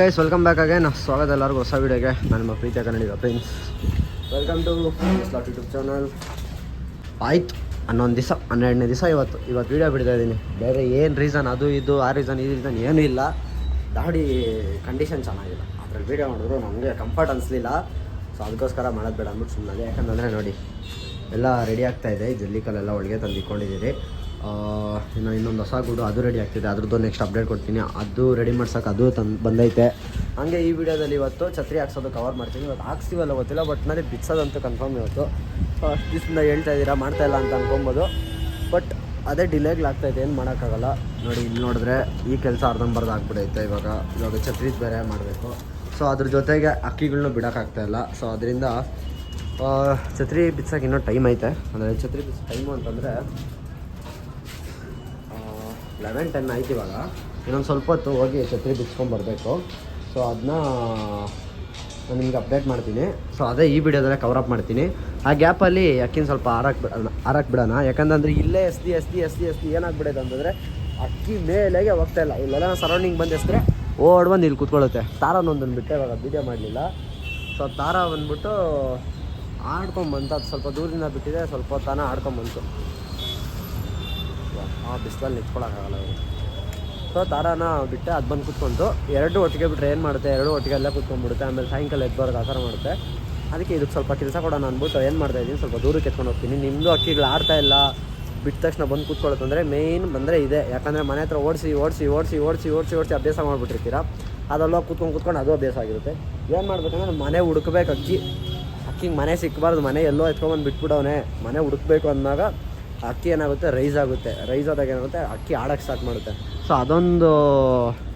Guys welcome back again ಸ್ವಾಗತ ಎಲ್ಲರಿಗೂ. ಹೊಸ ವೀಡಿಯೋಗೆ ನಾನು ನಿಮ್ಮ ಪ್ರೀತಿಯ Kannadiga friends welcome to slot YouTube channel ಆಯಿತು, ಹನ್ನೊಂದು ದಿವಸ, ಹನ್ನೆರಡನೇ ದಿವಸ ಇವತ್ತು. ಇವತ್ತು ವೀಡಿಯೋ ಬಿಡ್ತಾ ಇದ್ದೀನಿ. ಬೇರೆ ಏನು ರೀಸನ್ ಅದು ಇದು, ಆ ರೀಸನ್ ಈ ರೀಸನ್ ಏನೂ ಇಲ್ಲ. ದಾಡಿ ಕಂಡೀಷನ್ ಚೆನ್ನಾಗಿಲ್ಲ ಅದ್ರಲ್ಲಿ ವೀಡಿಯೋ ಮಾಡಿದ್ರು, ನಮಗೆ ಕಂಫರ್ಟ್ ಅನಿಸ್ಲಿಲ್ಲ. ಸೊ ಅದಕ್ಕೋಸ್ಕರ ಮಾಡೋದು ಬೇಡ ಅಂದ್ಬಿಟ್ಟು ಸುಮ್ಮನೆ ಯಾಕಂತಂದರೆ ನೋಡಿ, ಎಲ್ಲ ರೆಡಿ ಆಗ್ತಾ ಇದೆ. ಜಲ್ಲಿಕಲ್ಲೆಲ್ಲ ಒಳಗೆ ತಂದು ಇಟ್ಕೊಂಡಿದ್ದೀರಿ ಇನ್ನು ಇನ್ನೊಂದು ಹೊಸ ಗುಡು ಅದು ರೆಡಿ ಆಗ್ತಿದೆ. ಅದ್ರದ್ದು ನೆಕ್ಸ್ಟ್ ಅಪ್ಡೇಟ್ ಕೊಡ್ತೀನಿ. ಅದು ರೆಡಿ ಮಾಡ್ಸೋಕೆ ಅದು ತಂದು ಬಂದೈತೆ. ಹಾಗೆ ಈ ವಿಡಿಯೋದಲ್ಲಿ ಇವತ್ತು ಛತ್ರಿ ಹಾಕ್ಸೋದು ಕವರ್ ಮಾಡ್ತೀನಿ. ಇವತ್ತು ಹಾಕ್ಸ್ತೀವಲ್ಲ ಗೊತ್ತಿಲ್ಲ ಬಟ್ ನನಗೆ ಬಿಚ್ಚೋದಂತೂ ಕನ್ಫರ್ಮ್ ಇವತ್ತು. ಅಷ್ಟು ದಿವಸದಿಂದ ಹೇಳ್ತಾ ಇದ್ದೀರಾ, ಮಾಡ್ತಾ ಇಲ್ಲ ಅಂತ ಅನ್ಕೊಬೋದು. ಬಟ್ ಅದೇ ಇದೆ, ಏನು ಮಾಡೋಕ್ಕಾಗಲ್ಲ. ನೋಡಿ, ಇಲ್ಲಿ ನೋಡಿದ್ರೆ ಈ ಕೆಲಸ ಅರ್ಧಂಬರ್ಧ ಆಗ್ಬಿಡೈತೆ ಇವಾಗ. ಇವಾಗ ಛತ್ರಿ ಬೇರೆ ಮಾಡಬೇಕು. ಸೊ ಅದ್ರ ಜೊತೆಗೆ ಅಕ್ಕಿಗಳನ್ನೂ ಬಿಡೋಕ್ಕಾಗ್ತಾಯಿಲ್ಲ ಸೊ ಅದರಿಂದ ಛತ್ರಿ ಬಿಚ್ಚೋಕೆ ಇನ್ನೂ ಟೈಮ್ ಐತೆ. ಅಂದರೆ ಛತ್ರಿ ಬಿಚ್ಚೋ ಟೈಮು ಅಂತಂದರೆ ಲೆವೆನ್, ಟೆನ್ ಆಯ್ತು ಇವಾಗ. ಇನ್ನೊಂದು ಸ್ವಲ್ಪ ಹೊತ್ತು ಹೋಗಿ ಛತ್ರಿ ಬಿಚ್ಕೊಂಡು ಬರಬೇಕು. ಸೊ ಅದನ್ನ ನಾನು ನಿಮ್ಗೆ ಅಪ್ಡೇಟ್ ಮಾಡ್ತೀನಿ. ಸೊ ಅದೇ ಈ ವಿಡಿಯೋದಲ್ಲೇ ಕವರ್ ಅಪ್ ಮಾಡ್ತೀನಿ. ಆ ಗ್ಯಾಪಲ್ಲಿ ಅಕ್ಕಿನ ಸ್ವಲ್ಪ ಆರಕ್ಕೆ ಬಿಡೋಣ ಆರಕ್ಕೆ ಬಿಡೋಣ. ಯಾಕಂದ್ರೆ ಇಲ್ಲೇ ಎಸ್ತಿ ಎಸ್ತಿ ಎಸ್ತಿ ಎಸ್ತಿ ಏನಾಗ್ಬಿಡೈತೆ ಅಂತಂದರೆ ಅಕ್ಕಿ ಮೇಲೆಗೆ ಹೋಗ್ತಾ ಇಲ್ಲ. ಇಲ್ಲೆಲ್ಲ ಸರೌಂಡಿಂಗ್ ಬಂದು ಎಸ್ದ್ರೆ ಓಡ್ ಬಂದು ಇಲ್ಲಿ ಕೂತ್ಕೊಳ್ಳುತ್ತೆ. ತಾರನೊಂದನ್ನು ಬಿಟ್ಟೆ, ಇವಾಗ ವೀಡಿಯೋ ಮಾಡಲಿಲ್ಲ. ಸೊ ತಾರ ಬಂದ್ಬಿಟ್ಟು ಆಡ್ಕೊಂಬಂತ ಅದು ಸ್ವಲ್ಪ ದೂರದಿಂದ ಬಿಟ್ಟಿದೆ, ಸ್ವಲ್ಪ ತಾನೇ ಆಡ್ಕೊಂಬಂತು. ಆ ಬಿಸಿಲಲ್ಲಿ ನಿಂತ್ಕೊಳ್ಳೋಕ್ಕಾಗಲ್ಲ ಅವರು ಸೊ ತಾರಾನ ಬಿಟ್ಟೆ, ಅದು ಬಂದು ಕುತ್ಕೊಂಡು ಎರಡು ಒಟ್ಟಿಗೆ ಬಿಟ್ಟರೆ ಏನು ಮಾಡುತ್ತೆ? ಎರಡು ಒಟ್ಟಿಗೆ ಅಲ್ಲೇ ಕುತ್ಕೊಂಡ್ಬಿಡುತ್ತೆ, ಆಮೇಲೆ ಸಾಯಂಕಾಲ ಎದ್ದು ಆ ಥರ ಮಾಡುತ್ತೆ. ಅದಕ್ಕೆ ಇದಕ್ಕೆ ಸ್ವಲ್ಪ ಕೆಲಸ ಕೊಡೋಣ ಅಂದ್ಬಿಟ್ಟು ಏನು ಮಾಡ್ತಾ ಇದ್ದೀನಿ, ಸ್ವಲ್ಪ ದೂರಕ್ಕೆ ಎತ್ಕೊಂಡು ಹೋಗ್ತೀನಿ. ನಿಮ್ಮದು ಅಕ್ಕಿಗಳು ಆಡ್ತಾ ಇಲ್ಲ, ಬಿಟ್ಟ ತಕ್ಷಣ ಬಂದು ಕೂತ್ಕೊಳ್ಳೋದಂದ್ರೆ ಮೇಯ್ನ್ ಬಂದರೆ ಇದೆ. ಯಾಕಂದರೆ ಮನೆ ಹತ್ರ ಓಡಿಸಿ ಓಡಿಸಿ ಓಡಿಸಿ ಓಡಿಸಿ ಓಡಿಸಿ ಓಡಿಸಿ ಅಭ್ಯಾಸ ಮಾಡಿಬಿಟ್ಟಿರ್ತೀರ? ಅದೆಲ್ಲ ಕೂತ್ಕೊಂಡು ಕೂತ್ಕೊಂಡು ಅದು ಅಭ್ಯಾಸ ಆಗಿರುತ್ತೆ. ಏನು ಮಾಡಬೇಕಂದ್ರೆ ಮನೆ ಹುಡುಕ್ಬೇಕು ಅಕ್ಕಿ. ಅಕ್ಕಿಗೆ ಮನೆ ಸಿಕ್ಕಬಾರ್ದು ಮನೆ ಎಲ್ಲೋ ಎತ್ಕೊಂಬಂದು ಬಿಟ್ಬಿಡೋನೆ. ಮನೆ ಹುಡುಕ್ಬೇಕು ಅಂದಾಗ ಅಕ್ಕಿ ಏನಾಗುತ್ತೆ? ರೈಸ್ ಆಗುತ್ತೆ. ರೈಸ್ ಆದಾಗ ಏನಾಗುತ್ತೆ? ಅಕ್ಕಿ ಆಡಕ್ಕೆ ಸ್ಟಾರ್ಟ್ ಮಾಡುತ್ತೆ. ಸೊ ಅದೊಂದು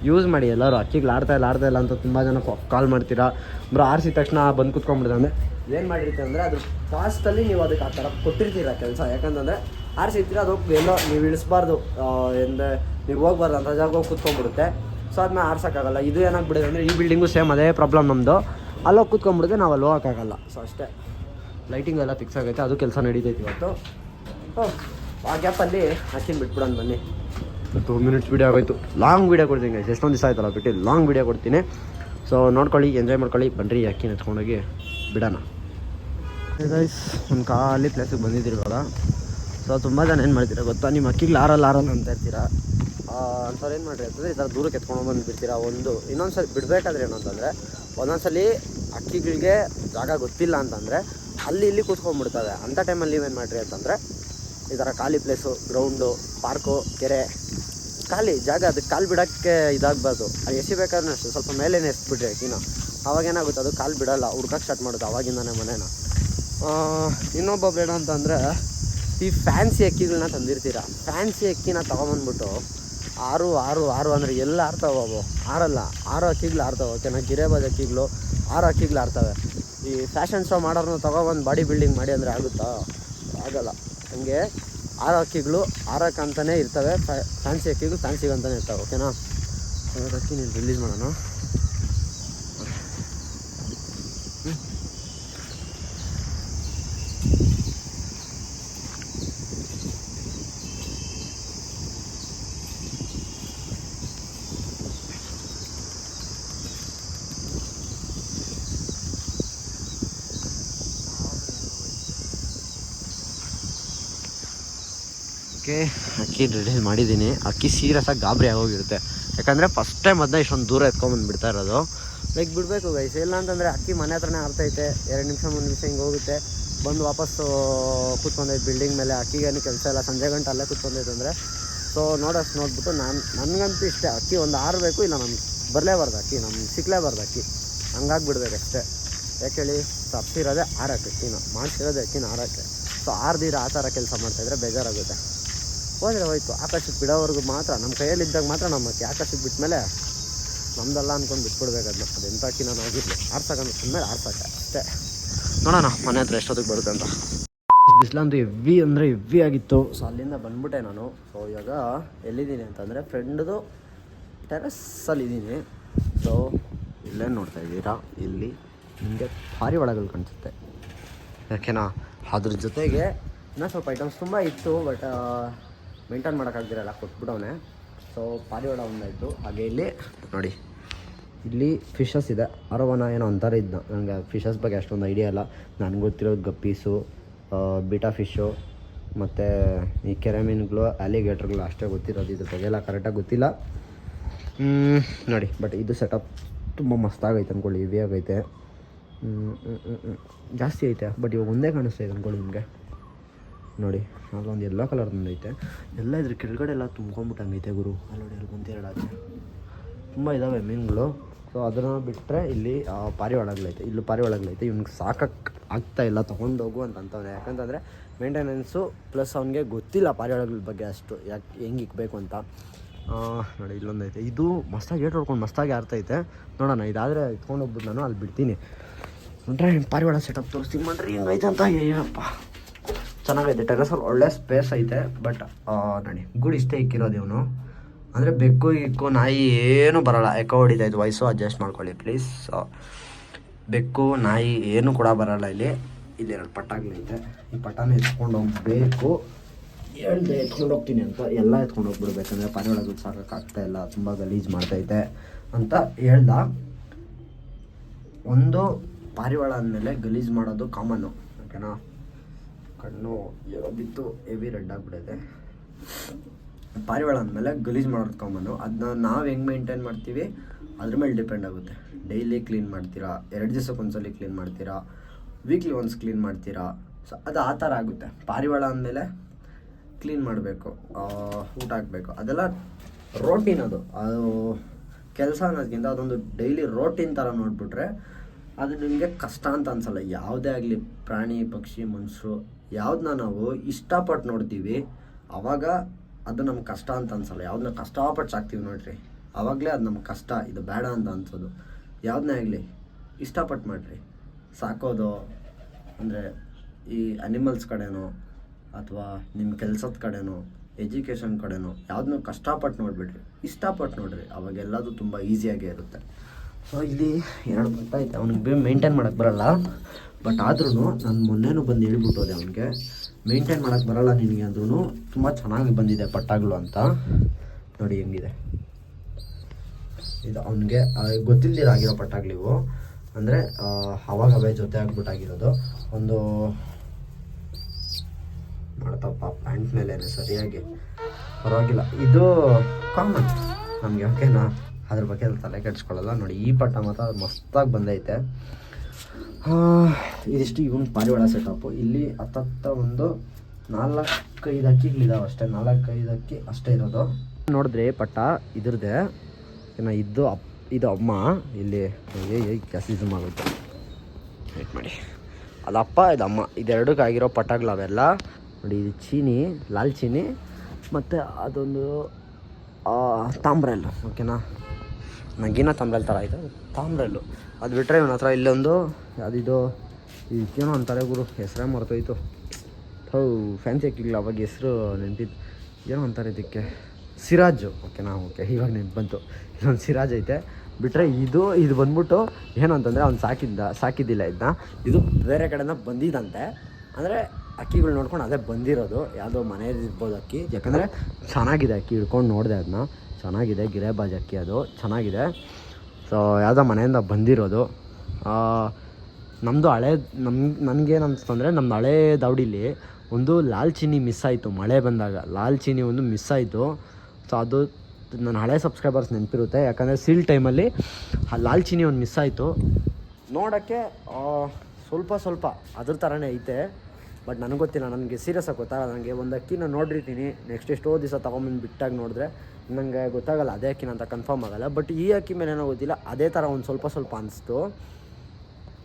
ಯೂಸ್ ಮಾಡಿ. ಎಲ್ಲರೂ ಅಕ್ಕಿಗೆ ಆಡ್ತಾ ಇಲ್ಲ ಆಡ್ತಾ ಇಲ್ಲ ಅಂತ ತುಂಬ ಜನ ಕಾಲ್ ಮಾಡ್ತೀರಾ? ಬ್ರೋ, ಆರಿಸಿದ ತಕ್ಷಣ ಬಂದು ಕುತ್ಕೊಂಡ್ಬಿಡುತ್ತೆ ಅಂದರೆ ಏನು ಮಾಡಿರ್ತೀವಿ ಅಂದರೆ ಅದ್ರ ಕಾಸ್ಟಲ್ಲಿ ನೀವು ಅದಕ್ಕೆ ಆ ಥರ ಕೊಟ್ಟಿರ್ತೀರ ಕೆಲಸ. ಯಾಕಂತಂದರೆ ಆರಿಸಿರ್ತೀರ? ಅದು ಎಲ್ಲೋ ನೀವು ಇಳಿಸ್ಬಾರ್ದು. ಎಂದರೆ ನೀವು ಹೋಗ್ಬಾರ್ದು ಅಂತ ಜಾಗ ಹೋಗಿ ಕುತ್ಕೊಂಡ್ಬಿಡುತ್ತೆ. ಸೊ ಅದನ್ನ ಆರ್ಸೋಕ್ಕಾಗಲ್ಲ. ಇದು ಏನಾಗ್ಬಿಡುತ್ತೆ ಅಂದರೆ ಈ ಬಿಲ್ಡಿಂಗು ಸೇಮ್ ಅದೇ ಪ್ರಾಬ್ಲಮ್ ನಮ್ಮದು ಅಲ್ಲೋಗಿ ಕೂತ್ಕೊಂಡ್ಬಿಡುತ್ತೆ, ನಾವು ಅಲ್ಲಿ ಹೋಗೋಕ್ಕಾಗಲ್ಲ. ಸೊ ಅಷ್ಟೇ. ಲೈಟಿಂಗ್ ಎಲ್ಲ ಫಿಕ್ಸ್ ಆಗೈತೆ ಅದು ಕೆಲಸ ನಡೀತೈತೆ ಇವತ್ತು. ಆ ಗ್ಯಾಪಲ್ಲಿ ಹಚ್ಚಿನ ಬಿಟ್ಬಿಡೋಣ ಬನ್ನಿ. ಟೂ ಮಿನಿಟ್ಸ್ ವೀಡಿಯೋ ಆಗೋಯ್ತು. ಲಾಂಗ್ ವೀಡಿಯೋ ಕೊಡ್ತೀನಿ. ಎಷ್ಟೊಂದು ದಿವಸ ಆಯ್ತಲ್ಲ ಬಿಟ್ಟು ಲಾಂಗ್ ವೀಡಿಯೋ ಕೊಡ್ತೀನಿ. ಸೊ ನೋಡ್ಕೊಳ್ಳಿ ಎಂಜಾಯ್ ಮಾಡ್ಕೊಳ್ಳಿ. ಬನ್ನಿರಿ ಅಕ್ಕಿನ ಎತ್ಕೊಂಡೋಗಿ ಬಿಡೋಣ. ಗೈಸ್ ಒಂದು ಖಾಲಿ ಪ್ಲೇಸಿಗೆ ಬಂದಿದ್ದೀರಿ ಸೊ ತುಂಬ ಜನ ಏನು ಮಾಡ್ತೀರಾ ಗೊತ್ತಾ? ನಿಮ್ಮ ಅಕ್ಕಿಗೆ ಆರಲ್ಲ ಆರಲ್ಲ ಅಂತ ಇರ್ತೀರಾ ಅಂಥವ್ರು ಏನು ಮಾಡಿರಿ ಅಂತಂದರೆ ಈ ಥರ ದೂರಕ್ಕೆ ಎತ್ಕೊಂಡು ಬಂದು ಬಿಡ್ತೀರಾ? ಒಂದು ಇನ್ನೊಂದು ಸಲ ಬಿಡಬೇಕಾದ್ರೆ ಏನು ಅಂತಂದರೆ, ಒಂದೊಂದ್ಸಲಿ ಅಕ್ಕಿಗಳಿಗೆ ಜಾಗ ಗೊತ್ತಿಲ್ಲ ಅಂತಂದರೆ, ಅಲ್ಲಿ ಇಲ್ಲಿ ಕೂತ್ಕೊಂಡ್ಬಿಡ್ತವೆ ಅಂಥ ಟೈಮಲ್ಲಿ ನೀವೇನು ಮಾಡಿರಿ ಅಂತಂದರೆ ಈ ಥರ ಖಾಲಿ ಪ್ಲೇಸು ಗ್ರೌಂಡು ಪಾರ್ಕು ಕೆರೆ. ಖಾಲಿ ಜಾಗ ಅದಕ್ಕೆ ಕಾಲು ಬಿಡೋಕ್ಕೆ ಇದಾಗಬಾರ್ದು. ಅದು ಎಸಿಬೇಕಾದ್ರೂ ಅಷ್ಟು, ಸ್ವಲ್ಪ ಮೇಲೇನೆ ಎಸ್ಬಿಟ್ರೆ ಅವಾಗ ಏನಾಗುತ್ತೆ, ಅದು ಕಾಲು ಬಿಡೋಲ್ಲ ಹುಡ್ಕಕ್ಕೆ ಸ್ಟಾರ್ಟ್ ಮಾಡೋದು ಅವಾಗಿಂದಾನೆ ಮನೇನ. ಇನ್ನೊಬ್ಬ ಬೇಡ ಅಂತಂದರೆ, ಈ ಫ್ಯಾನ್ಸಿ ಅಕ್ಕಿಗಳನ್ನ ತಂದಿರ್ತೀರ? ಫ್ಯಾನ್ಸಿ ಅಕ್ಕಿನ ತೊಗೊಂಬಂದ್ಬಿಟ್ಟು, ಆರು ಆರು ಆರು ಅಂದರೆ ಎಲ್ಲ ಆರ್ತಾವೆ ಅವು. ಆರಲ್ಲ, ಆರು ಅಕ್ಕಿಗಳು ಆಡ್ತಾವೆ. ಓಕೆನಾ ಗಿರೇಬಾಜ್ ಅಕ್ಕಿಗಳು, ಆರು ಅಕ್ಕಿಗಳು ಆರ್ತವೆ ಈ ಫ್ಯಾಷನ್ ಶೋ ಮಾಡೋರ್ನ ತೊಗೊಬಂದು ಬಾಡಿ ಬಿಲ್ಡಿಂಗ್ ಮಾಡಿ ಅಂದರೆ ಆಗುತ್ತಾ? ಆಗಲ್ಲ. ಹಂಗೆ ಆರು ಅಕ್ಕಿಗಳು ಆರಕ್ಕಂತಲೇ ಇರ್ತವೆ. ಫ್ಯಾನ್ಸಿ ಅಕ್ಕಿಗಳು ಫ್ಯಾನ್ಸಿಗಂತಲೇ ಇರ್ತವೆ ಓಕೆನಾ ನೀನು ರಿಲೀಸ್ ಮಾಡೋಣ. ಓಕೆ ಅಕ್ಕಿ ರೆಡಿ ಮಾಡಿದ್ದೀನಿ. ಅಕ್ಕಿ ಸೀರಿಯಸ್ ಆಗಿ ಗಾಬರಿ ಆಗೋಗಿರುತ್ತೆ. ಯಾಕಂದರೆ ಫಸ್ಟ್ ಟೈಮ್ ಅದನ್ನ ಇಷ್ಟೊಂದು ದೂರ ಎತ್ಕೊಂಬಂದು ಬಿಡ್ತಾ ಇರೋದು. ಲೈಕ್ ಬಿಡಬೇಕು ಗೈಸ್ ಇಲ್ಲ ಅಂತಂದರೆ ಅಕ್ಕಿ ಮನೆ ಹತ್ರನೇ ಆರ್ತೈತೆ ಎರಡು ನಿಮಿಷ, ಮೂರು ನಿಮಿಷ ಹಿಂಗೆ ಹೋಗುತ್ತೆ. ಬಂದು ವಾಪಸ್ಸು ಕೂತ್ಕೊಂಡೈತೆ ಬಿಲ್ಡಿಂಗ್ ಮೇಲೆ. ಅಕ್ಕಿಗೇನು ಕೆಲಸ ಇಲ್ಲ. ಸಂಜೆ ಗಂಟೆ ಅಲ್ಲೇ ಕೂತ್ಕೊಂಡೈತೆ ಅಂದರೆ. ಸೊ ನೋಡೋಷ್ಟು ನೋಡ್ಬಿಟ್ಟು ನಾನು, ನನಗಂತೂ ಇಷ್ಟೇ. ಅಕ್ಕಿ ಒಂದು ಆರಬೇಕು ಇಲ್ಲ ನಮ್ಗೆ ಬರಲೇಬಾರ್ದು ಅಕ್ಕಿ. ನಮ್ಗೆ ಸಿಕ್ಲೇಬಾರ್ದು ಅಕ್ಕಿ. ಹಂಗಾಗ್ಬಿಡ್ಬೇಕು ಅಷ್ಟೇ. ಯಾಕೆ ಹೇಳಿ? ತಪ್ಪಿರೋದೇ ಆರಕ್ಕೆ ಅಕ್ಕಿನ. ಮಾಡ್ಸಿರೋದೇ ಅಕ್ಕಿನ ಆರಕ್ಕೆ. ಸೊ ಆರ್ದಿರ ಆ ಥರ ಕೆಲಸ ಮಾಡ್ತಾಯಿದ್ರೆ ಬೇಜಾರಾಗುತ್ತೆ. ಹೋದರೆ ಹೋಯ್ತು. ಆಕಾಶಕ್ಕೆ ಬಿಡೋವರೆಗೂ ಮಾತ್ರ ನಮ್ಮ ಕೈಯಲ್ಲಿದ್ದಾಗ ಮಾತ್ರ ನಮ್ಮ ಅಕ್ಕಿ ಆಕಾಶಕ್ಕೆ ಬಿಟ್ಮೇಲೆ ನಮ್ದಲ್ಲ ಅಂದ್ಕೊಂಡು ಬಿಟ್ಬಿಡ್ಬೇಕು ಅದನ್ನ ಅದು ಅಕ್ಕಿ ನಾನು ಆಗಿರಲಿ. ಆರ್ಸಕ್ಕೆ ಅಂದಮೇಲೆ ಆರ್ಸಕ್ಕೆ ಅಷ್ಟೇ. ನೋಡೋಣ, ಮನೆ ಹತ್ರ ಎಷ್ಟೊತ್ತಿಗೆ ಬರುತ್ತೆ ಅಂತ. ಬಿಸಿಲಂತೂ ಹೆವಿ ಅಂದರೆ ಹೆವಿ ಆಗಿತ್ತು. ಸೊ ಅಲ್ಲಿಂದ ಬಂದ್ಬಿಟ್ಟೆ ನಾನು. ಸೊ ಇವಾಗ ಎಲ್ಲಿದ್ದೀನಿ ಅಂತಂದರೆ ಫ್ರೆಂಡ್ದು ಟೆರಸ್ಸಲ್ಲಿದ್ದೀನಿ ಸೊ ಇಲ್ಲೇ ನೋಡ್ತಾ ಇದ್ದೀರಾ? ಇಲ್ಲಿ ನಿಮಗೆ ಭಾರಿ ಒಳಗಲ್ಲಿ ಕಾಣಿಸುತ್ತೆ. ಯಾಕೆನಾ? ಅದ್ರ ಜೊತೆಗೆ ಇನ್ನೂ ಸ್ವಲ್ಪ ಐಟಮ್ಸ್ ತುಂಬ ಇತ್ತು ಬಟ್ ಮೇಂಟೈನ್ ಮಾಡೋಕ್ಕಾಗ್ದಿರಲ್ಲ, ಕೊಟ್ಬಿಡವನೆ. ಸೊ ಪಾರಿವಾಳ ಒಂದಾಯಿತು ಹಾಗೆ ಇಲ್ಲಿ, ನೋಡಿ, ಇಲ್ಲಿ ಫಿಶಸ್ ಇದೆ. ಅರವನ ಏನೋ ಅಂತಾರೆ ಇದ್ದ ನನಗೆ ಫಿಶಸ್ ಬಗ್ಗೆ ಅಷ್ಟೊಂದು ಐಡಿಯಾ ಇಲ್ಲ. ನನಗೆ ಗೊತ್ತಿರೋದು ಗಪ್ಪೀಸು ಬಿಟಾ ಫಿಶು ಮತ್ತು ಈ ಕೆರೆ ಮೀನುಗಳು ಅಷ್ಟೇ ಗೊತ್ತಿರೋದು. ಇದ್ರ ಬಗ್ಗೆ ಎಲ್ಲ ಕರೆಕ್ಟಾಗಿ ಗೊತ್ತಿಲ್ಲ. ನೋಡಿ ಬಟ್ ಇದು ಸೆಟಪ್ ತುಂಬ ಮಸ್ತಾಗೈತೆ ಅಂದ್ಕೊಳ್ಳಿ ಹೆವಿ ಆಗೈತೆ. ಜಾಸ್ತಿ ಐತೆ ಬಟ್ ಇವಾಗ ಒಂದೇ ಕಾಣಿಸ್ತಾ ಇದೆ ಅಂದ್ಕೊಳ್ಳಿ ನಿಮಗೆ. ನೋಡಿ ಅಲ್ಲೊಂದು ಎಲ್ಲೋ ಕಲರ್ ಬಂದೈತೆ. ಎಲ್ಲ ಇದ್ರ ಕೆಳಗಡೆ ಎಲ್ಲ ತುಂಬ್ಕೊಂಬಿಟ್ಟಂಗೈತೆ ಗುರು. ಅಲ್ಲಿ ನೋಡಿ, ಅಲ್ಲಿ ಬಂದು ಆಚೆ. ತುಂಬ ಇದ್ದಾವೆ ಮೀನುಗಳು. ಸೊ ಅದನ್ನು ಬಿಟ್ಟರೆ ಇಲ್ಲಿ ಪಾರಿ ಪಾರಿವಾಳಗಳೈತೆ. ಇಲ್ಲಿ ಪಾರಿವಾಳಗಳೈತೆ. ಇವ್ನಿಗೆ ಸಾಕಕ್ಕೆ ಆಗ್ತಾ ಇಲ್ಲ, ತೊಗೊಂಡೋಗು ಅಂತ ಅಂತವ್ರೆ. ಯಾಕಂತಂದರೆ ಮೇಂಟೆನೆನ್ಸು ಪ್ಲಸ್ ಅವ್ನಿಗೆ ಗೊತ್ತಿಲ್ಲ ಪಾರಿವಾಳಗಳ ಬಗ್ಗೆ ಅಷ್ಟು. ಯಾಕೆ, ಹೆಂಗೆ ಇಕ್ಬೇಕು ಅಂತ. ನೋಡಿ, ಇಲ್ಲೊಂದೈತೆ. ಇದು ಮಸ್ತಾಗಿ ಏಟ್ ಹೊಡ್ಕೊಂಡು ಮಸ್ತಾಗಿ ಆರ್ತೈತೆ ನೋಡೋಣ, ಇದಾದರೆ ಇಟ್ಕೊಂಡು ಹೋಗ್ಬಿಟ್ಟು ನಾನು, ಅಲ್ಲಿ ಬಿಡ್ತೀನಿ. ಅಂದರೆ ಪಾರಿವಾಳ ಸೆಟಪ್ ತೋರಿಸ್ತೀನಿ. ಮಾಡ್ರಿ ಹೆಂಗೈತೆ ಅಂತ. ಏನಪ್ಪ ಚೆನ್ನಾಗೈತೆ. ಟೆರಸಲ್ಲಿ ಒಳ್ಳೆ ಸ್ಪೇಸ್ ಐತೆ ಬಟ್ ನೋಡಿ. ಗುಡ್ ಇಷ್ಟೇ ಇಕ್ಕಿರೋದು ಇವನು. ಅಂದರೆ ಬೆಕ್ಕು ಇಕ್ಕು ನಾಯಿ ಏನೂ ಬರಲ್ಲ. ಎಕೋ ಹೊಡಿತಾ ಇದು ವಯಸ್ಸು ಅಡ್ಜಸ್ಟ್ ಮಾಡ್ಕೊಳ್ಳಿ ಪ್ಲೀಸ್ ಬೆಕ್ಕು, ನಾಯಿ ಏನು ಕೂಡ ಬರಲ್ಲ ಇಲ್ಲಿ. ಇಲ್ಲಿ ಎರಡು ಪಟ್ಟಾಗ್ಲೈತೆ ಈ ಪಟಾನ ಎತ್ಕೊಂಡು ಹೋಗ್ಬೇಕು. ಹೇಳ್ದೆ, ಎತ್ಕೊಂಡು ಹೋಗ್ತೀನಿ ಅಂತ. ಎಲ್ಲ ಎತ್ಕೊಂಡು ಹೋಗ್ಬಿಡ್ಬೇಕಂದ್ರೆ ಪಾರಿವಾಳಗಳು ಸಾಕಾಗ್ತಾ ಇಲ್ಲ. ತುಂಬ ಗಲೀಜು ಮಾಡ್ತೈತೆ ಅಂತ ಹೇಳ್ದ. ಒಂದು ಪಾರಿವಾಳ ಅಂದಮೇಲೆ ಗಲೀಜು ಮಾಡೋದು ಕಾಮನ್ನು ಓಕೆನಾ ಕಣ್ಣು ಬಿತ್ತು ಹೆವಿ ರೆಡ್ ಆಗಿಬಿಡೈತೆ ಪಾರಿವಾಳ ಅಂದಮೇಲೆ ಗಲೀಜು ಮಾಡ್ಕೊಂಬಂದು ಅದನ್ನ ನಾವು ಹೆಂಗೆ ಮೇಂಟೈನ್ ಮಾಡ್ತೀವಿ? ಅದ್ರ ಮೇಲೆ ಡಿಪೆಂಡ್ ಆಗುತ್ತೆ. ಡೈಲಿ ಕ್ಲೀನ್ ಮಾಡ್ತೀರಾ? ಎರಡು ದಿವಸಕ್ಕೊಂದ್ಸಲಿ ಕ್ಲೀನ್ ಮಾಡ್ತೀರಾ? ವೀಕ್ಲಿ ಒನ್ಸ್ ಕ್ಲೀನ್ ಮಾಡ್ತೀರಾ? ಸೊ ಅದು ಆ ಥರ ಆಗುತ್ತೆ. ಪಾರಿವಾಳ ಅಂದಮೇಲೆ ಕ್ಲೀನ್ ಮಾಡಬೇಕು ಊಟ ಹಾಕಬೇಕು. ಅದೆಲ್ಲ ರೋಟೀನ್ ಅದು. ಅದು ಕೆಲಸ ಅನ್ನೋದಕ್ಕಿಂತ ಅದೊಂದು ಡೈಲಿ ರೋಟೀನ್ ಥರ ನೋಡಿಬಿಟ್ರೆ ಅದು ನಿಮಗೆ ಕಷ್ಟ ಅಂತ ಅನ್ಸಲ್ಲ. ಯಾವುದೇ ಆಗಲಿ ಪ್ರಾಣಿ, ಪಕ್ಷಿ ಮನುಷ್ಯರು ಯಾವ್ದನ್ನ ನಾವು ಇಷ್ಟಪಟ್ಟು ನೋಡ್ತೀವಿ ಆವಾಗ ಅದು ನಮ್ಗೆ ಕಷ್ಟ ಅಂತ ಅನ್ಸಲ್ಲ. ಯಾವ್ದನ್ನ ಕಷ್ಟಪಟ್ಟು ಸಾಕ್ತೀವಿ ನೋಡ್ರಿ, ಅವಾಗಲೇ ಅದು ನಮ್ಗೆ ಕಷ್ಟ, ಇದು ಬೇಡ ಅಂತ ಅನ್ಸೋದು. ಯಾವ್ದನ್ನೇ ಆಗಲಿ ಇಷ್ಟಪಟ್ಟು ಮಾಡಿರಿ. ಸಾಕೋದು ಅಂದರೆ ಈ ಅನಿಮಲ್ಸ್ ಕಡೆನೋ ಅಥವಾ ನಿಮ್ಮ ಕೆಲಸದ ಕಡೆನೋ ಎಜುಕೇಷನ್ ಕಡೆನೋ ಯಾವ್ದನ್ನೂ ಕಷ್ಟಪಟ್ಟು ನೋಡಿಬಿಡ್ರಿ. ಇಷ್ಟಪಟ್ಟು ನೋಡಿರಿ ಅವಾಗ ಎಲ್ಲದೂ ತುಂಬ ಈಸಿಯಾಗೇ ಇರುತ್ತೆ. ಸೊ ಇಲ್ಲಿ ಎರಡು ಗೊತ್ತಾಯ್ತು ಅವ್ನಿಗೆ ಮೇಂಟೈನ್ ಮಾಡೋಕ್ಕೆ ಬರಲ್ಲ. ಬಟ್ ಆದ್ರೂ ನಾನು ಮೊನ್ನೆನೂ ಬಂದು ಹೇಳ್ಬಿಟ್ಟೋದೆ ಅವನಿಗೆ. ಮೇಂಟೈನ್ ಮಾಡೋಕ್ಕೆ ಬರಲ್ಲ ನಿನಗೆ ಅಂದ್ರೂ ತುಂಬ ಚೆನ್ನಾಗಿ ಬಂದಿದೆ ಪಟ್ಟಾಗಳು ಅಂತ. ನೋಡಿ ಹೆಂಗಿದೆ. ಇದು ಅವನಿಗೆ ಗೊತ್ತಿಲ್ಲದಿರಾಗಿರೋ ಪಟ್ಟಾಗ್ಲಿವು. ಅಂದರೆ ಅವಾಗ ಅವೇ ಜೊತೆ ಆಗ್ಬಿಟ್ಟಾಗಿರೋದು. ಒಂದು ಮಾಡ್ತಪ್ಪ ಪ್ಯಾಂಟ್ ಮೇಲೆ ಸರಿಯಾಗಿ. ಪರವಾಗಿಲ್ಲ. ಇದು ಕಾಮನ್ ನಮಗೆ ಓಕೆನಾ ಅದ್ರ ಬಗ್ಗೆ ತಲೆ ಕೆಡಿಸ್ಕೊಳ್ಳಲ್ಲ. ನೋಡಿ, ಈ ಪಟ್ಟ ಮಾತ್ರ ಮಸ್ತಾಗಿ ಬಂದೈತೆ. ಇದಿಷ್ಟು ಇವನ್ ಪಾರಿವಾಳ ಸೆಟಪ್ಪು ಇಲ್ಲಿ ಹತ್ತತ್ತ ಒಂದು ನಾಲ್ಕೈದು ಅಕ್ಕಿಗಳಿದಾವೆ ಅಷ್ಟೇ. ನಾಲ್ಕೈದು ಅಕ್ಕಿ ಅಷ್ಟೇ ಇರೋದು. ನೋಡಿದ್ರೆ ಪಟ್ಟ ಇದ್ರದ್ದೆ ಇನ್ನು ಇದು ಅಪ್, ಇದು ಅಮ್ಮ ಇಲ್ಲಿ ಏ ಇದು ಮಾಡುತ್ತೆ ವೇಟ್ ಮಾಡಿ. ಅದು ಅಪ್ಪ, ಇದು ಅಮ್ಮ. ಇದೆರಡಕ್ಕಾಗಿರೋ ಪಟಗಳವೆಲ್ಲ ನೋಡಿ, ಇದು ಚೀನಿ, ಲಾಲ್ ಚೀನಿ, ಮತ್ತು ಅದೊಂದು ತಾಮ್ರಲ್ಲು ಓಕೆನಾ ನಗಿನ ತಾಮ್ರಲ್ ಥರ ಇದೆ. ತಾಮ್ರಲ್ಲು. ಅದು ಬಿಟ್ಟರೆ ಇವನ ಹತ್ರ ಇಲ್ಲೊಂದು, ಅದಿದು ಇದೇನೋ ಅಂತಾರೆ ಗುರು. ಹೆಸರೇ ಮರ್ತೋಯ್ತು. ಹೌ ಫ್ಯಾನ್ಸಿ ಹಾಕಿಲ್ಲ ಅವಾಗ ಹೆಸರು ನೆನಪಿದ್ದು ಏನೋ ಅಂತಾರೆ ಇದಕ್ಕೆ ಸಿರಾಜು. ಓಕೆನಾ ಓಕೆ, ಇವಾಗ ನೆನ್ಪು ಬಂತು. ಇದೊಂದು ಸಿರಾಜ್ ಐತೆ. ಬಿಟ್ಟರೆ ಇದು ಇದು ಬಂದ್ಬಿಟ್ಟು ಏನು ಅಂತಂದರೆ ಅವ್ನು ಸಾಕಿದ್ದ, ಸಾಕಿದ್ದಿಲ್ಲ ಇದನ್ನ ಇದು ಬೇರೆ ಕಡೆನ ಬಂದಿದ್ದಂತೆ ಅಂದರೆ ಅಕ್ಕಿಗಳು ನೋಡ್ಕೊಂಡು ಅದೇ ಬಂದಿರೋದು. ಯಾವುದೋ ಮನೆಯಲ್ಲಿ ಇರ್ಬೋದು ಅಕ್ಕಿ. ಯಾಕಂದರೆ ಚೆನ್ನಾಗಿದೆ ಅಕ್ಕಿ, ಹಿಡ್ಕೊಂಡು ನೋಡಿದೆ ಅದನ್ನ ಚೆನ್ನಾಗಿದೆ ಗಿರೇಬಾಜ್ ಅಕ್ಕಿ ಅದು, ಚೆನ್ನಾಗಿದೆ. ಸೊ ಯಾವುದೋ ಮನೆಯಿಂದ ಬಂದಿರೋದು. ನಮ್ಮದು ಹಳೆ ನಮ್ಮ ನನಗೇನು ಅನಿಸ್ತಂದರೆ ನಮ್ಮದು ಹಳೆ ದೌಡಿಲಿ ಒಂದು ಲಾಲ್ ಚೀನಿ ಮಿಸ್ ಆಯಿತು, ಮಳೆ ಬಂದಾಗ. ಲಾಲ್ ಚೀನಿ ಒಂದು ಮಿಸ್ ಆಯಿತು. ಸೊ ಅದು ನನ್ನ ಹಳೆ ಸಬ್ಸ್ಕ್ರೈಬರ್ಸ್ ನೆನಪಿರುತ್ತೆ. ಯಾಕಂದರೆ ಸೀಲ್ ಟೈಮಲ್ಲಿ ಆ ಲಾಲ್ ಚೀನಿ ಒಂದು ಮಿಸ್ ಆಯಿತು. ನೋಡೋಕ್ಕೆ ಸ್ವಲ್ಪ ಸ್ವಲ್ಪ ಅದ್ರ ಥರನೇ ಐತೆ. ಬಟ್ ನನಗೆ ಗೊತ್ತಿಲ್ಲ, ನನಗೆ ಸೀರಿಯಸ್ ಆಗಿ ಗೊತ್ತಾಗಲ್ಲ. ನನಗೆ ಒಂದು ಅಕ್ಕಿನ ನೋಡಿರ್ತೀನಿ. ನೆಕ್ಸ್ಟ್ ಎಷ್ಟೋ ದಿವಸ ತೊಗೊಂಬಂದು ಬಿಟ್ಟಾಗ ನೋಡಿದ್ರೆ ನನಗೆ ಗೊತ್ತಾಗಲ್ಲ, ಅದೇ ಅಕ್ಕಿನ ಅಂತ ಕನ್ಫರ್ಮ್ ಆಗಲ್ಲ. ಬಟ್ ಈ ಅಕ್ಕಿ ಮೇಲೆ ಏನೋ ಗೊತ್ತಿಲ್ಲ, ಅದೇ ಥರ ಒಂದು ಸ್ವಲ್ಪ ಸ್ವಲ್ಪ ಅನಿಸ್ತು.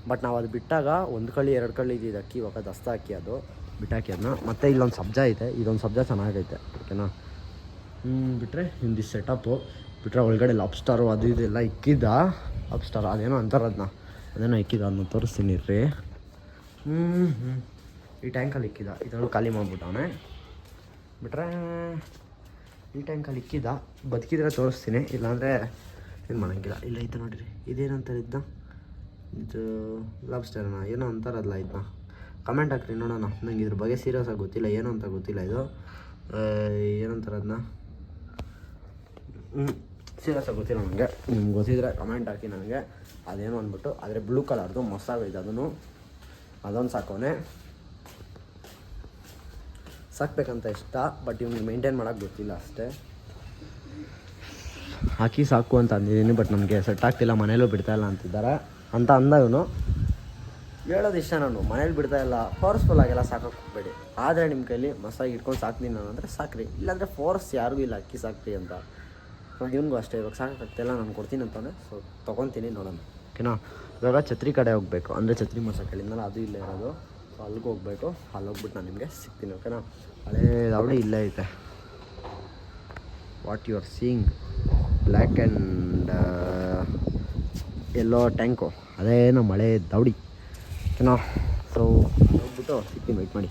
ಬಟ್ ನಾವು ಅದು ಬಿಟ್ಟಾಗ ಒಂದು ಕಳ್ಳಿ, ಎರಡು ಕಳಿ ಇದ್ದಿದ್ದು ಅಕ್ಕಿ, ಇವಾಗ ದಸ್ತ ಅಕ್ಕಿ ಅದು. ಬಿಟ್ಟಾಕಿ ಅದನ್ನ ಮತ್ತು ಇಲ್ಲೊಂದು ಸಬ್ಜಾ ಐತೆ ಇದೊಂದು ಸಬ್ಜಾ ಚೆನ್ನಾಗೈತೆ ಓಕೆನಾ ಹ್ಞೂ ಬಿಟ್ಟರೆ ಹಿಂದಿ ಸೆಟಪ್ಪು ಬಿಟ್ಟರೆ ಒಳಗಡೆ ಲಾಬ್ಸ್ಟಾರು ಅದು ಇದೆಲ್ಲ ಇಕ್ಕಿದ್ದ ಲಾಬ್ಸ್ಟಾರ್ ಅದೇನೋ ಅಂತಾರೆ ಅದನ್ನ ಅದೇನೋ ಇಕ್ಕಿದ ಅದನ್ನ ತೋರಿಸ್ತೀನಿ ರೀ. ಹ್ಞೂ ಹ್ಞೂ ಈ ಟ್ಯಾಂಕಲ್ಲಿ ಇಕ್ಕಿದ. ಇದನ್ನು ಖಾಲಿ ಮಾಡಿಬಿಟ್ಟವನೆ ಬಿಟ್ರೆ, ಈ ಟ್ಯಾಂಕಲ್ಲಿ ಇಕ್ಕಿದ, ಬದುಕಿದ್ರೆ ತೋರಿಸ್ತೀನಿ, ಇಲ್ಲಾಂದರೆ ಏನು ಮಾಡೋಂಗಿಲ್ಲ. ಇಲ್ಲ ಇದು ನೋಡಿರಿ, ಇದೇನಂತಾರೆ ಇದ್ದ ಇದು ಲವ್ ಲಾಬ್ಸ್ಟರ್ನ ಏನೋ ಅಂತಾರಲ್ಲ ಇದನ್ನ ಕಮೆಂಟ್ ಹಾಕ್ರಿ, ನೋಡೋಣ. ನಂಗೆ ಇದ್ರ ಬಗ್ಗೆ ಸೀರಿಯಸ್ ಆಗಿ ಗೊತ್ತಿಲ್ಲ, ಏನು ಅಂತ ಗೊತ್ತಿಲ್ಲ ಇದು. ಏನಂತಾರೆ ಅದನ್ನ ಸೀರಿಯಸ್ ಗೊತ್ತಿಲ್ಲ ನನಗೆ ನಿಮ್ಗೆ ಗೊತ್ತಿದ್ರೆ ಕಮೆಂಟ್ ಹಾಕಿ ನನಗೆ. ಅದೇನು ಅಂದ್ಬಿಟ್ಟು, ಆದರೆ ಬ್ಲೂ ಕಲರ್ದು ಮಸ್ತಾಗೈತೆ ಅದನ್ನು. ಅದೊಂದು ಸಾಕೋನೆ ಸಾಕ್ಬೇಕಂತ ಇಷ್ಟ ಬಟ್ ಇವ್ನಿಗೆ ಮೇಂಟೈನ್ ಮಾಡೋಕ್ಕೆ ಗೊತ್ತಿಲ್ಲ ಅಷ್ಟೇ. ಹಾಕಿ ಸಾಕು ಅಂತ ಅಂದಿದ್ದೀನಿ ಬಟ್ ನಮಗೆ ಸೆಟ್ ಆಗ್ತಿಲ್ಲ ಮನೇಲೂ ಬಿಡ್ತಾ ಇಲ್ಲ ಅಂತಿದ್ದಾರೆ. ಅಂತ ಅಂದ ಇವನು. ಹೇಳೋದು ಇಷ್ಟ ನಾನು ಮನೇಲಿ ಬಿಡ್ತಾ ಇಲ್ಲ ಫೋರ್ಸ್ಫುಲ್ ಆಗೆಲ್ಲ ಸಾಕಕ್ಕೆ ಹೋಗ್ಬೇಡಿ. ಆದರೆ ನಿಮ್ಮ ಕೈಲಿ ಮಸಾಗಿ ಇಟ್ಕೊಂಡು ಸಾಕ್ತೀನಿ ನಾನು ಅಂದರೆ ಸಾಕ್ರಿ. ಇಲ್ಲಾಂದರೆ ಫೋರ್ಸ್ ಯಾರಿಗೂ ಇಲ್ಲ ಅಕ್ಕಿ ಸಾಕ್ರಿ ಅಂತ. ಇವಾಗ ಇವನಿಗೂ ಅಷ್ಟೇ ಇವಾಗ ಸಾಕಾಗ್ತಿಲ್ಲ ನಾನು ಕೊಡ್ತೀನಿ ಅಂತಾನೆ. ಸೊ ತೊಗೊತೀನಿ ನೋಡೋಣ. ಓಕೆನಾ? ಇವಾಗ ಛತ್ರಿ ಕಡೆ ಹೋಗಬೇಕು. ಅಂದರೆ ಛತ್ರಿ ಮಾಡ್ಸೋಕೆ ಹೇಳಿದ್ನಲ್ಲ ಅದು ಇಲ್ಲೇ ಇರೋದು. ಅಲ್ಲಿಗೆ ಹೋಗ್ಬೇಕು. ಅಲ್ಲಿ ಹೋಗ್ಬಿಟ್ಟು ನಾನು ನಿಮಗೆ ಸಿಗ್ತೀನಿ ಓಕೆನಾ ಹಳೇ ಅವಳಿ ಇಲ್ಲೇ ಐತೆ. What you are seeing black and yellow tank ಅದೇ ಮಳೆ ದೌಡಿ ಓಕೆನಾ ಸೊ ಹೋಗ್ಬಿಟ್ಟು ಸಿಗ್ತೀನಿ ವೆಯ್ಟ್ ಮಾಡಿ.